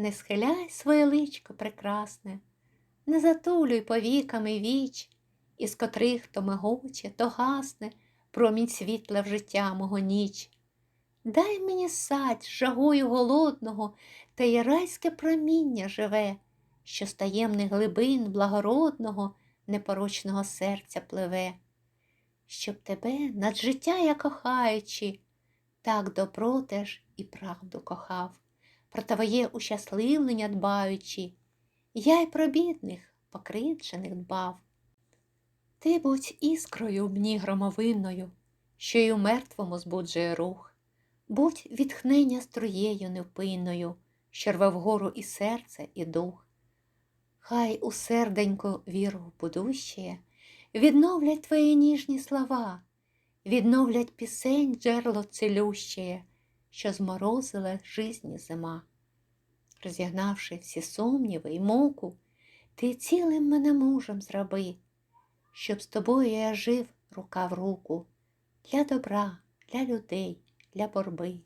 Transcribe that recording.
Не схиляй своє личко прекрасне, не затулюй повіками віч, із котрих то мигоче, то гасне промінь світла в життя мого ніч. Дай мені садь жагою голодного, та й райське проміння живе, що з таємних глибин благородного, непорочного серця пливе, щоб тебе над життя я кохаючи, так добро теж і правду кохав, про твоє ущасливлення дбаючи, я й про бідних, покривджених дбав. Ти будь іскрою в мені громовинною, що й у мертвому збуджує рух, будь відхнення струєю невпинною, що рве вгору і серце, і дух. Хай у серденько віру будущее відновлять твої ніжні слова, відновлять пісень джерло цілющее, що зморозила жизні зима. Розігнавши всі сумніви й муку, ти цілим мене мужем зроби, щоб з тобою я жив рука в руку для добра, для людей, для борби.